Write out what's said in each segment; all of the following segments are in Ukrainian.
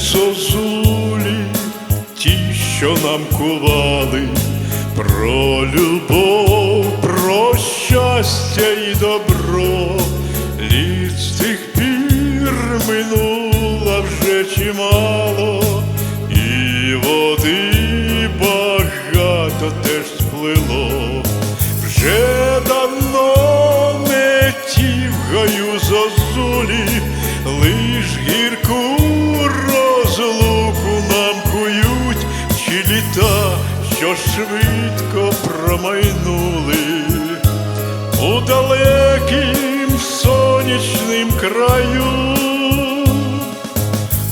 де зозулі ті, що нам кували, про любов, про щастя і добро, літ з тих пір минуло вже чимало, і води багато теж сплило, вже сонячним краю.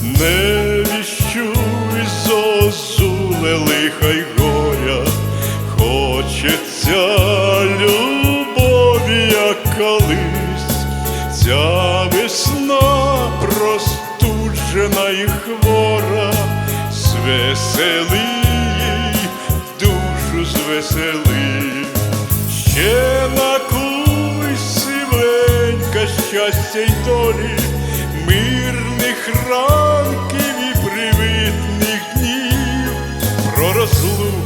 Не віщуй зозуле лиха й горя, хочеться любові, як колись, ця весна простуджена і хвора, звесели душу звесели, ще сивенька щастя й долі, мирних ранків і привітних днів, про розлуку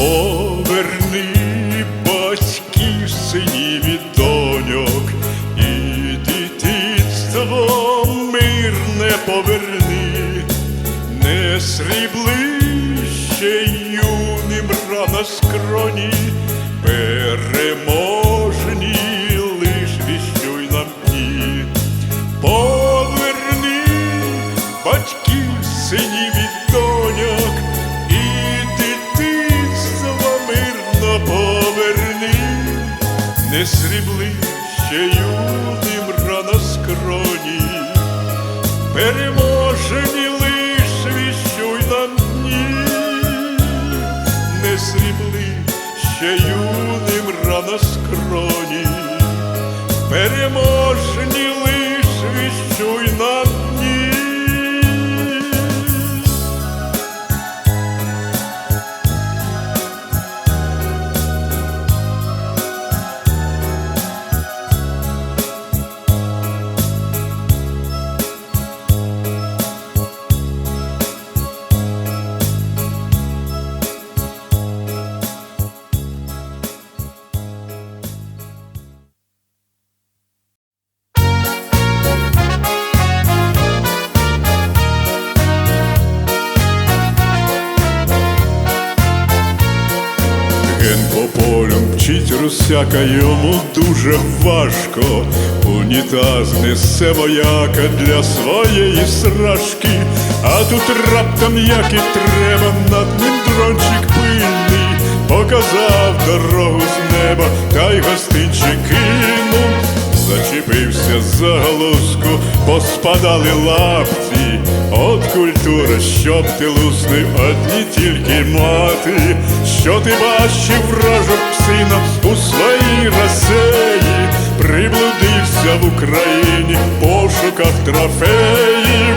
Поверни поверни, не срібли юним мчить йому дуже важко. Унітаз несе вояка для своєї срашки, а тут раптом, як і треба, над ним дрончик пильний, показав дорогу з неба, та й гостинчик кинув. Зачепився за галузку, поспадали лапті, от культура, щоб ти луснив одні тільки мати, що ти бачив вражок сина у своїй расеї, приблудився в Україні в пошуках трофеїв.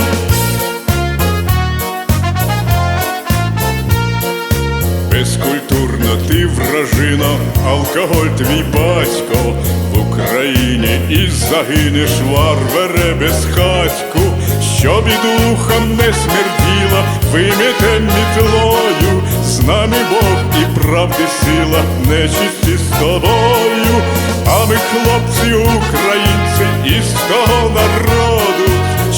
Безкультурна ти вражина, алкоголь твій батько. В Україні і загинеш варваре безхатьку, щоб і духом не смерділа, виміте мітлою, з нами Бог і правди сила, нечисті з тобою, а ми хлопці, українці із того народу,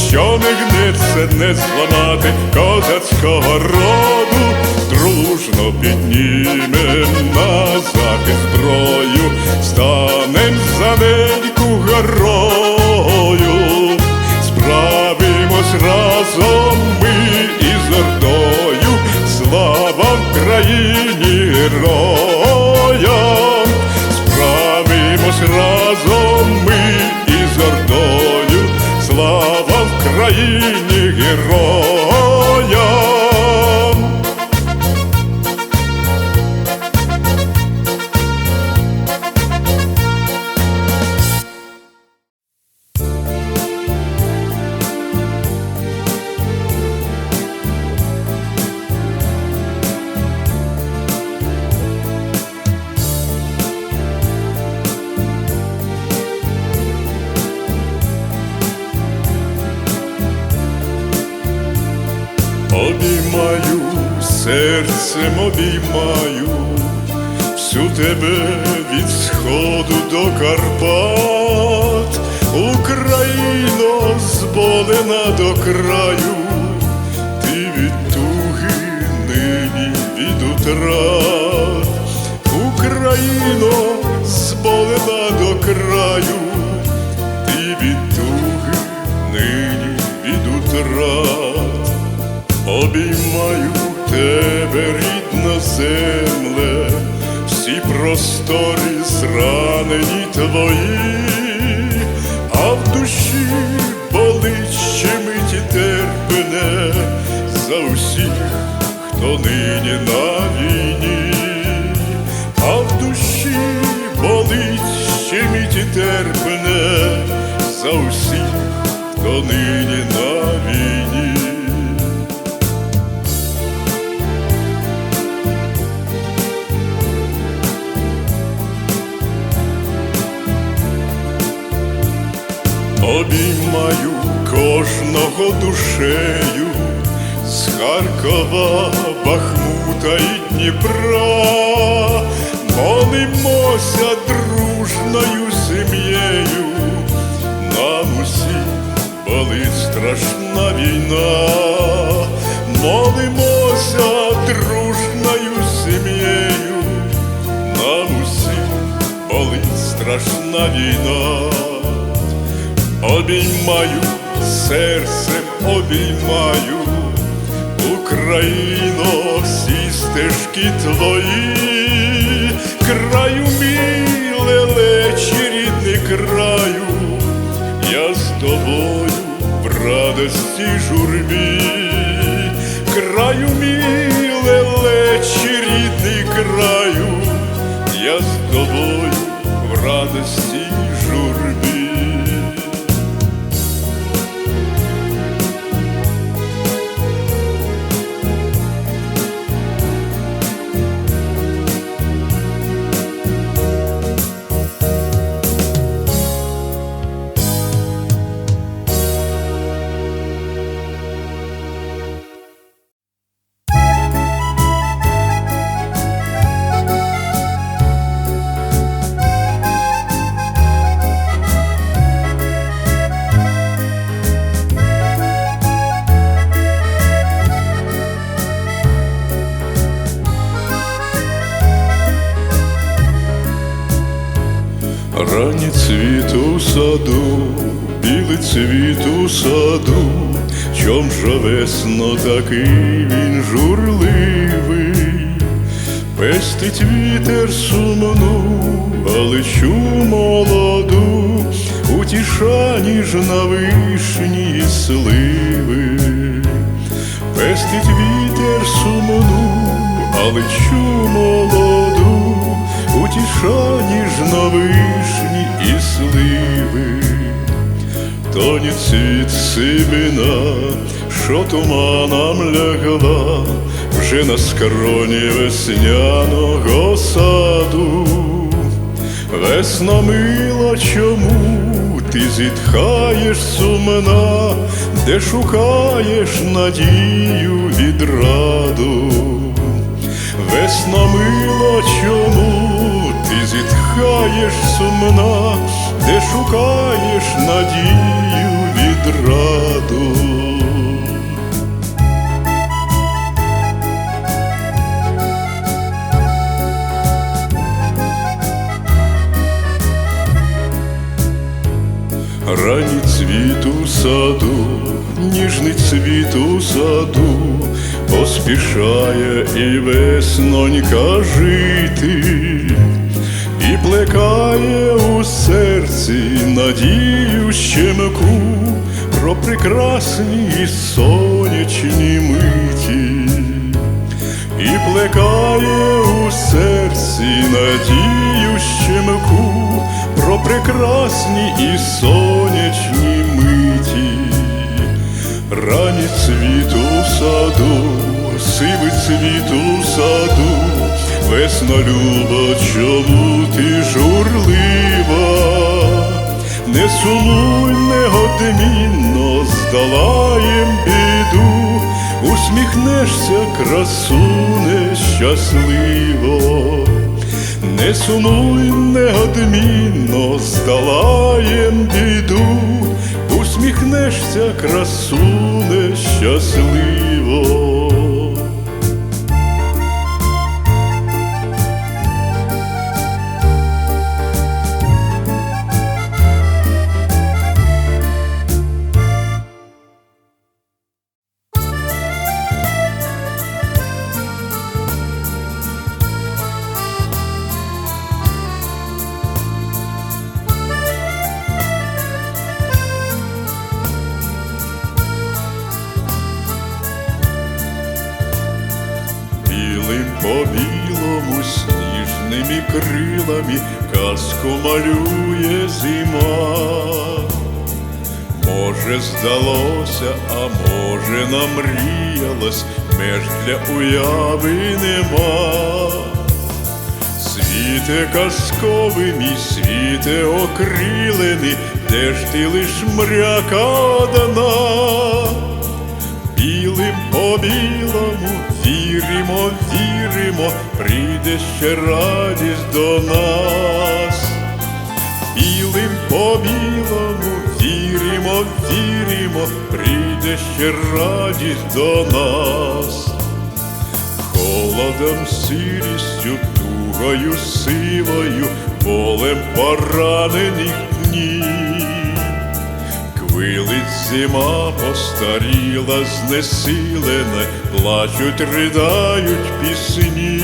що не гнеться не зламати козацького роду, дружно піднімем на захист зброю, станем за неньку горою, справимось разом Україні героям, справимось разом ми із ордою, слава Україні тебе від сходу до Карпат, Україно зболена до краю, ти від туги нині від утрат, Україно зболена до краю, ти від туги нині від утрат. Обіймаю тебе, рідна земле, всі простори зранені твої, а в душі болить ще миті терпене за усіх, хто нині на війні, а в душі болить ще миті терпене за усіх, хто нині на війні. Кожного душею. З Харкова, Бахмута і Дніпра, молимося дружною сім'єю, нам усім болить страшна війна, молимося дружною сім'єю, нам усім болить страшна війна. Обіймаю, серцем обіймаю, Україно, всі стежки твої, краю мій лелечі, рідний краю, я з тобою в радості журбі, краю мій лелечі, рідний краю, я з тобою в радості Ранні цвіт у саду, білий цвіт у саду, чом же весно такий він журливий, пестить вітер сумну, галичу молоду, утіша ніжна вишні сливи, пестить вітер сумну, галичу молоду, утіша ніжна вишні і сливи, тоні цвіт сивина, що туманом лягла, вже на скроні весняного саду. Весна мила, чому ти зітхаєш сумна, де шукаєш надію відраду. Весна мила, чому ти сумна, де шукаєш надію відраду. Ранній цвіт у саду, ніжний цвіт у саду, поспішає і веснонька жити, і плекає у серці надію щемку про прекрасні і сонячні миті, і плекає у серці надію щемку про прекрасні і сонячні миті, ранні цвіт у саду, сивий цвіт у саду, весна люба, чому ти журлива, не сумуй, негодмінно здолаєм біду, усміхнешся, красуне щасливо, не сумуй неодмінно, здолаєм біду, усміхнешся, красуне щасливо. Здалося, а може, намріялось, меж для уяви нема. Світе казковий, мій світе окрилений, де ж ти лиш мряка одна? Білим по білому віримо, віримо, прийде ще радість до нас. Білим по білому віримо, віримо, прийде ще радість до нас. Холодом, сирістю, тугою сивою, полем поранених днів. Квилить зима постаріла, знесилена, плачуть, придають пісні.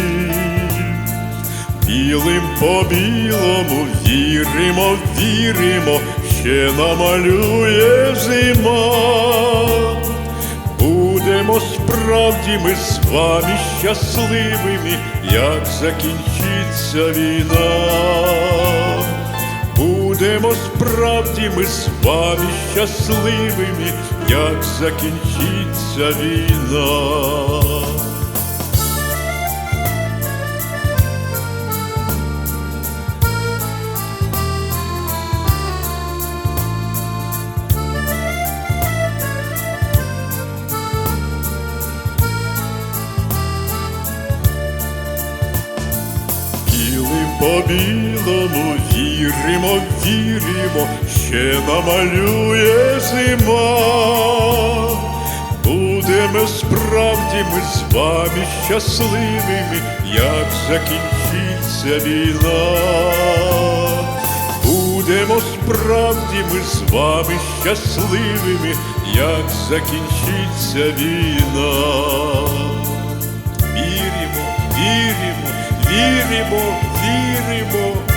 Білим по білому віримо, віримо, ще намалює зима. Будемо справді ми з вами щасливими, як закінчиться війна. Будемо справді ми з вами щасливими, як закінчиться війна. Білому віримо, віримо, ще намалює зима. Будемо справді ми з вами щасливими, як закінчиться війна. Будемо справді ми з вами щасливими, як закінчиться війна. Віримо, віримо, віримо, віримо.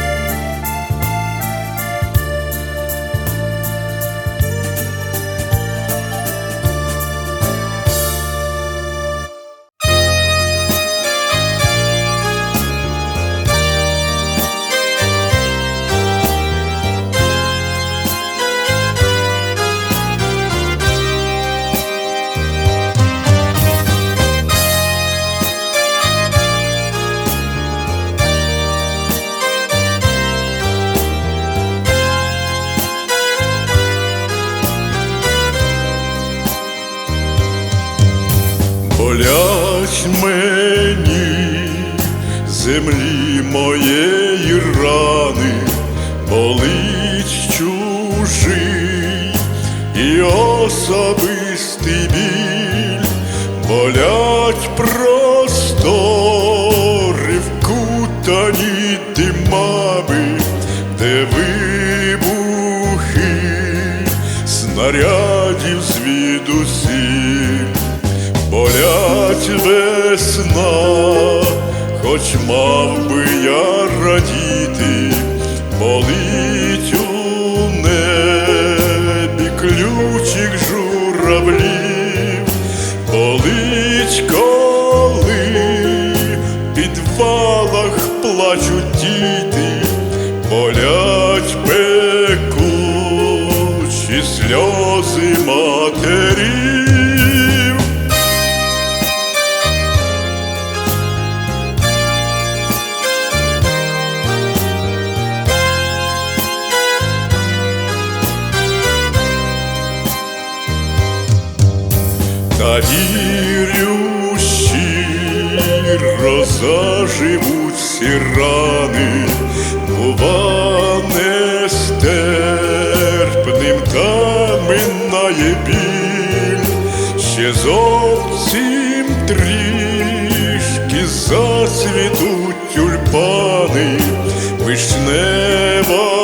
Де вибухи снарядів звідусіль болять весна, хоч мав би я радіти, болить Та щиро заживуть всі рани, бува нестерпним та минає біль, ще зовсім трішки зацвітуть тюльпани, вишнева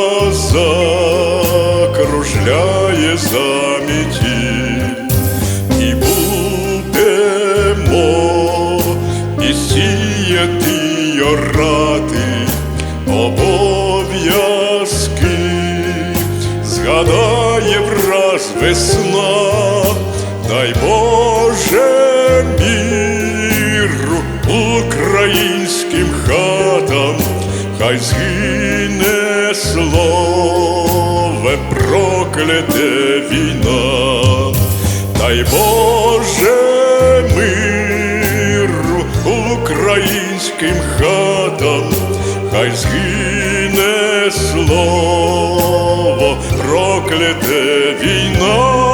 закружляє замітіль й обов'язки, згадає враз весна, дай Боже міру українським хатам, хай згине слове прокляте війна. Дай Боже українським хатам, хай згине слово прокляте війна.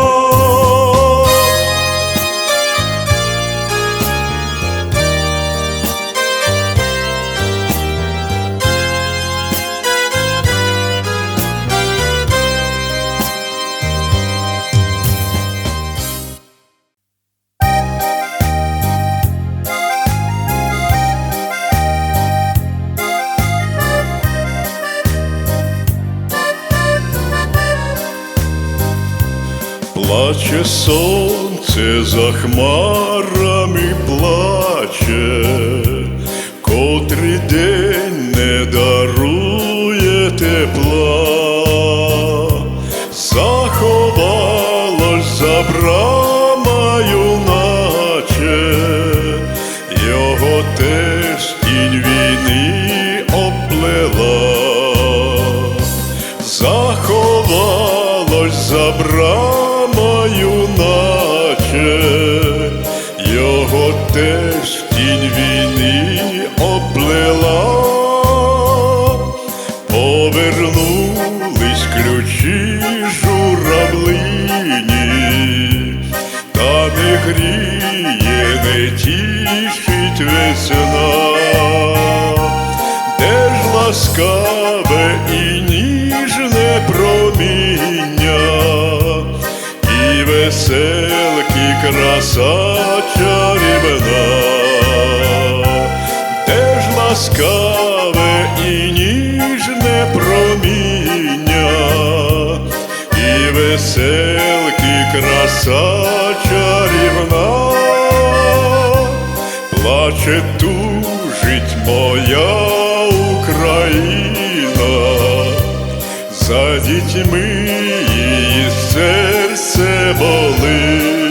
Сонце за хмарами плаче, котрий день не дарує тепла, заховалось за теж тінь війни оплела, повернулись ключі журавлині, та не гріє, не тішить весна. Де ж ласкаве і ніжне проміння, і веселки краса чарівна, де ж ласкаве і ніжне проміння, і веселки краса чарівна. Плаче тужить моя Україна, за дітьми її серце болить,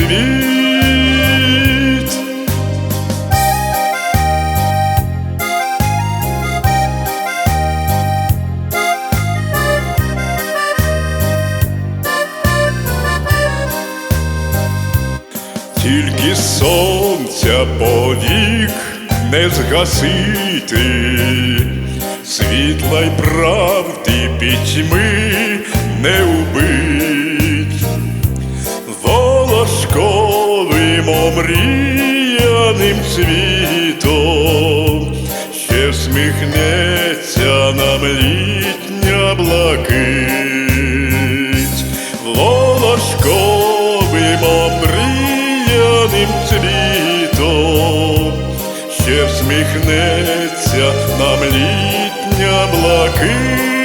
ніжний. Тільки сонця повік не згасити, світла й правди пітьми нам літня блакить, волошковим обріяним цвітом ще всміхнеться нам літня блакить.